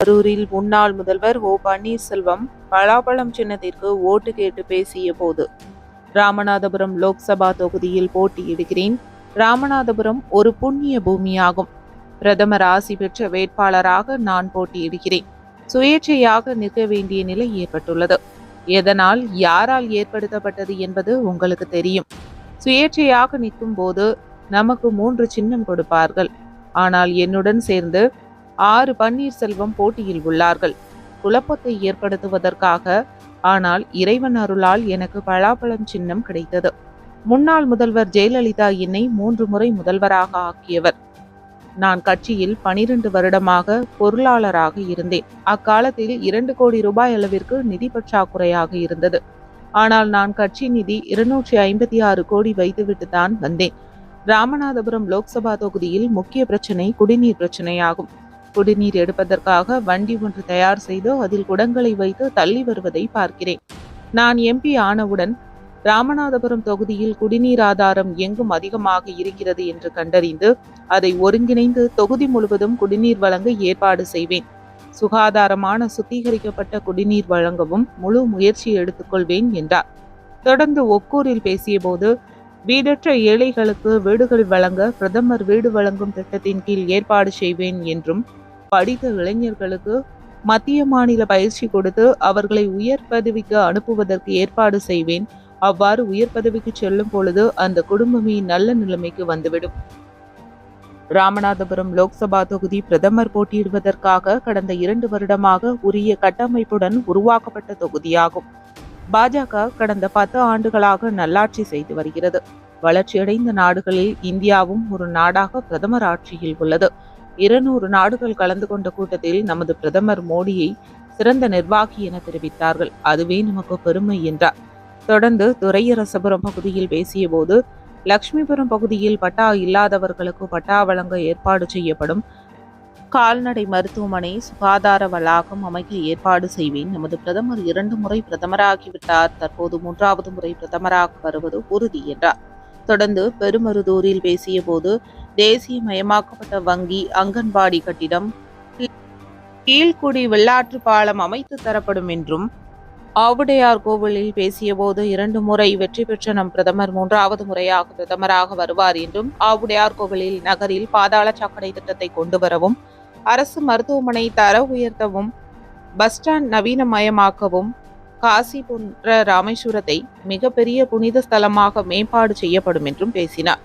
கரூரில் முன்னாள் முதல்வர் ஓ பன்னீர்செல்வம் பலாப்பழம் சின்னத்திற்கு ஓட்டு கேட்டு பேசிய போது ராமநாதபுரம் லோக்சபா தொகுதியில் போட்டியிடுகிறேன். ராமநாதபுரம் ஒரு புண்ணிய பூமியாகும். பிரதமர் ஆசி பெற்ற வேட்பாளராக நான் போட்டியிடுகிறேன். சுயேட்சையாக நிற்க வேண்டிய நிலை ஏற்பட்டுள்ளது. எதனால் யாரால் ஏற்படுத்தப்பட்டது என்பது உங்களுக்கு தெரியும். சுயேட்சையாக நிற்கும் போது நமக்கு மூன்று சின்னம் கொடுப்பார்கள். ஆனால் என்னுடன் சேர்ந்து ஆறு பன்னீர்செல்வம் போட்டியில் உள்ளார்கள். குழப்பத்தை ஏற்படுத்துவதற்காக ஆனால் இறைவன் அருளால் எனக்கு பலாப்பழம் சின்னம் கிடைத்தது. முன்னாள் முதல்வர் ஜெயலலிதா என்னை மூன்று முறை முதல்வராக ஆக்கியவர். நான் கட்சியில் பனிரெண்டு வருடமாக பொருளாளராக இருந்தேன். அக்காலத்தில் இரண்டு கோடி ரூபாய் அளவிற்கு நிதி பற்றாக்குறையாக இருந்தது. ஆனால் நான் கட்சி நிதி இருநூற்றி ஐம்பத்தி ஆறு கோடி வைத்துவிட்டு தான் வந்தேன். ராமநாதபுரம் லோக்சபா தொகுதியில் முக்கிய பிரச்சனை குடிநீர் பிரச்சனையாகும். குடிநீர் எடுப்பதற்காக வண்டி ஒன்று தயார் செய்து அதில் குடங்களை வைத்து தள்ளி வருவதை பார்க்கிறேன். நான் எம்பி ஆனவுடன் ராமநாதபுரம் தொகுதியில் குடிநீர் ஆதாரம் எங்கும் அதிகமாக இருக்கிறது என்று கண்டறிந்து அதை ஒருங்கிணைந்து தொகுதி முழுவதும் குடிநீர் வழங்க ஏற்பாடு செய்வேன். சுகாதாரமான சுத்திகரிக்கப்பட்ட குடிநீர் வழங்கவும் முழு முயற்சி எடுத்துக்கொள்வேன் என்றார். தொடர்ந்து ஒக்கூரில் பேசியபோது வீடற்ற ஏழைகளுக்கு வீடுகள் வழங்க பிரதமர் வீடு வழங்கும் திட்டத்தின் கீழ் ஏற்பாடு செய்வேன் என்றும் படித்த இளைஞர்களுக்கு மத்திய மாநில பயிற்சி கொடுத்து அவர்களை உயர் பதவிக்கு அனுப்புவதற்கு ஏற்பாடு செய்வேன். அவ்வாறு உயர் பதவிக்கு செல்லும் பொழுது அந்த குடும்பமே நல்ல நிலைமைக்கு வந்துவிடும். ராமநாதபுரம் லோக்சபா தொகுதி பிரதமர் போட்டியிடுவதற்காக கடந்த இரண்டு வருடமாக உரிய கட்டமைப்புடன் உருவாக்கப்பட்ட தொகுதியாகும். பாஜக கடந்த பத்து ஆண்டுகளாக நல்லாட்சி செய்து வருகிறது. வளர்ச்சியடைந்த நாடுகளில் இந்தியாவும் ஒரு நாடாக பிரதமர் ஆட்சியில் உள்ளது. இருநூறு நாடுகள் கலந்து கொண்ட கூட்டத்தில் நமது பிரதமர் மோடியை சிறந்த நிர்வாகி என தெரிவித்தார்கள். அதுவே நமக்கு பெருமை என்றார். தொடர்ந்து துறையரசபுரம் பகுதியில் பேசியபோது லட்சுமிபுரம் பகுதியில் பட்டா இல்லாதவர்களுக்கு பட்டா வழங்க ஏற்பாடு செய்யப்படும் கால்நடை மருத்துவமனை சுகாதார வளாகம் அமைக்க ஏற்பாடு செய்வேன். நமது பிரதமர் இரண்டு முறை பிரதமராகிவிட்டார். தற்போது மூன்றாவது முறை பிரதமராக வருவது உறுதி என்றார். தொடர்ந்து பெருமருதூரில் பேசியபோது தேசியமயமாக்கப்பட்ட வங்கி அங்கன்வாடி கட்டிடம் கீழ்குடி வெள்ளாற்று பாலம் அமைத்து தரப்படும் என்றும் ஆவுடையார் கோவிலில் பேசியபோது இரண்டு முறை வெற்றி பெற்ற நம் பிரதமர் மூன்றாவது முறையாக பிரதமராக வருவார் என்றும் ஆவுடையார் கோவிலில் நகரில் பாதாள சாக்கடை திட்டத்தை கொண்டு வரவும் அரசு மருத்துவமனை தர உயர்த்தவும் பஸ் ஸ்டாண்ட் நவீனமயமாக்கவும் காசி போன்ற ராமேஸ்வரத்தை மிகப்பெரிய புனித ஸ்தலமாக மேம்பாடு செய்யப்படும் என்றும் பேசினார்.